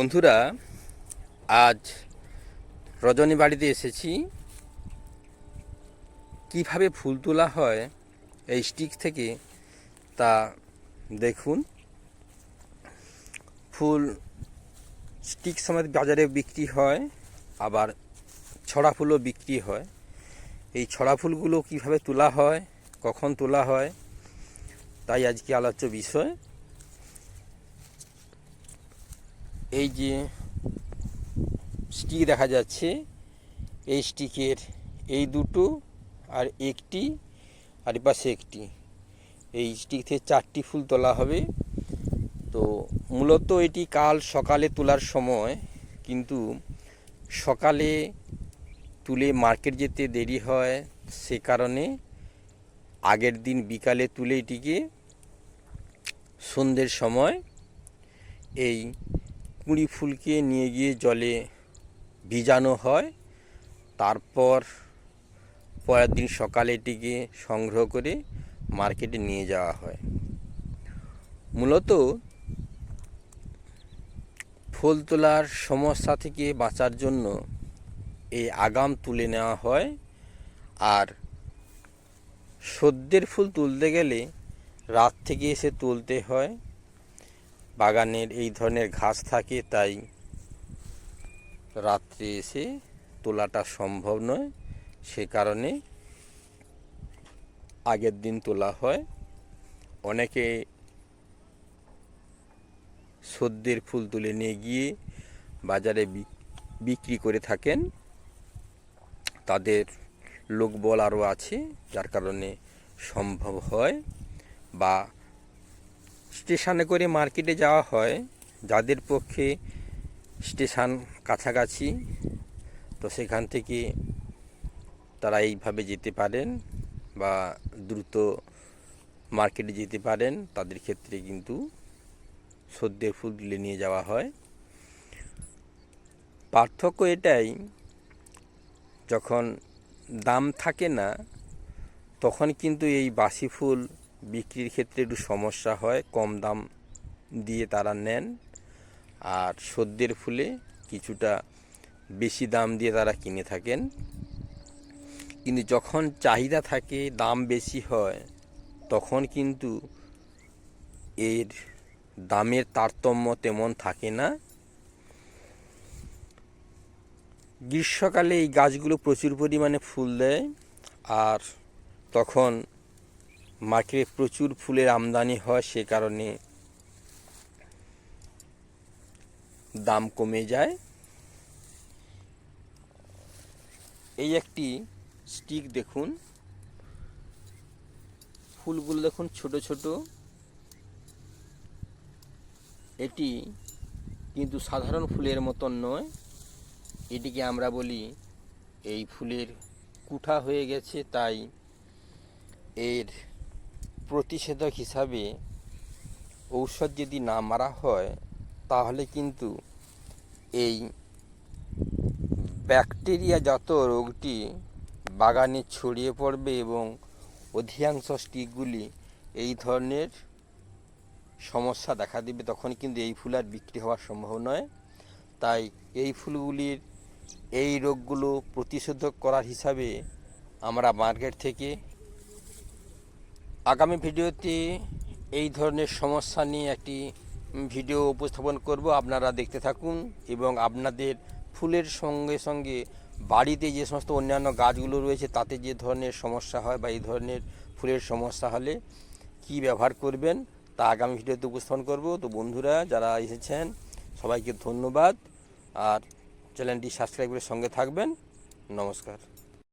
বন্ধুরা, আজ রজনী বাড়িতে এসেছি। কীভাবে ফুল তোলা হয় এই স্টিক থেকে তা দেখুন। ফুল স্টিক সমেত বাজারে বিক্রি হয়, আবার ছড়া ফুলও বিক্রি হয়। এই ছড়া ফুলগুলো কীভাবে তোলা হয়, কখন তোলা হয়, তাই আজকে আলোচ্য বিষয়। এই যে স্টিক দেখা যাচ্ছে, এই স্টিকের এই দুটো আর একটি আর পাশে একটি। এই স্টিক থেকে চারটি ফুল তোলা হবে। তো মূলত এটি কাল সকালে তোলার সময়, কিন্তু সকালে তুলে মার্কেট যেতে দেরি হয়, সে কারণে আগের দিন বিকালে তুলে এটিকে সন্ধ্যের সময় এই কুঁড়ি ফুলকে নিয়ে গিয়ে জলে ভিজানো হয়। তারপর পরের দিন সকালে এটিকে সংগ্রহ করে মার্কেটে নিয়ে যাওয়া হয়। মূলত ফুল তোলার সমস্যা থেকে বাঁচার জন্য এই আগাম তুলে নেওয়া হয়। আর সদ্যের ফুল তুলতে গেলে রাত থেকে এসে তুলতে হয়। বাগানের এই ধরনের ঘাস থাকে, তাই রাত্রে এসে তোলাটা সম্ভব নয়। সে কারণে আগের দিন তোলা হয়। অনেকে সদ্যের ফুল তুলে নিয়ে গিয়ে বাজারে বিক্রি করে থাকেন। তাদের লোকবল আরও আছে, যার কারণে সম্ভব হয় বা স্টেশনে করে মার্কেটে যাওয়া হয়। যাদের পক্ষে স্টেশন কাছাকাছি, তো সেখান থেকে তারা এইভাবে যেতে পারেন বা দ্রুত মার্কেটে যেতে পারেন। তাদের ক্ষেত্রে কিন্তু সদ্যের ফুল তুলে নিয়ে যাওয়া হয়। পার্থক্য এটাই, যখন দাম থাকে না, তখন কিন্তু এই বাসি ফুল বিক্রির ক্ষেত্রে একটু সমস্যা হয়, কম দাম দিয়ে তারা নেন। আর সদ্যের ফুলে কিছুটা বেশি দাম দিয়ে তারা কিনে থাকেন। কিন্তু যখন চাহিদা থাকে, দাম বেশি হয়, তখন কিন্তু এর দামের তারতম্য তেমন থাকে না। গ্রীষ্মকালে এই গাছগুলো প্রচুর পরিমাণে ফুল দেয়। আর তখন মার্কেটে প্রচুর ফুলের আমদানি হয়, সে কারণে দাম কমে যায়। এই একটি স্টিক দেখুন। ফুলগুলো দেখুন ছোট ছোট। এটি কিন্তু সাধারণ ফুলের মতন নয়। এটিকে আমরা বলি এই ফুলের কুঠা হয়ে গেছে, তাই এর প্রতিষেধক হিসাবে ঔষধ যদি না মারা হয়, তাহলে কিন্তু এই ব্যাকটেরিয়া যত রোগটি বাগানে ছড়িয়ে পড়বে এবং অধিকাংশ স্টিকগুলি এই ধরনের সমস্যা দেখা দিবে। তখন কিন্তু এই ফুল আর বিক্রি হওয়ার সম্ভব নয়। তাই এই ফুলগুলির, এই রোগগুলো প্রতিষেধক করার হিসাবে আমরা মার্কেট থেকে আগামী ভিডিওতে এই ধরনের সমস্যা নিয়ে একটি ভিডিও উপস্থাপন করব। আপনারা দেখতে থাকুন এবং আপনাদের ফুলের সঙ্গে সঙ্গে বাড়িতে যে সমস্ত অন্যান্য গাছগুলো রয়েছে, তাতে যে ধরনের সমস্যা হয় বা এই ধরনের ফুলের সমস্যা হলে কি ব্যবহার করবেন, তা আগামী ভিডিওতে উপস্থাপন করব। তো বন্ধুরা, যারা এসেছেন, সবাইকে ধন্যবাদ। আর চ্যানেলটি সাবস্ক্রাইব করে সঙ্গে থাকবেন। নমস্কার।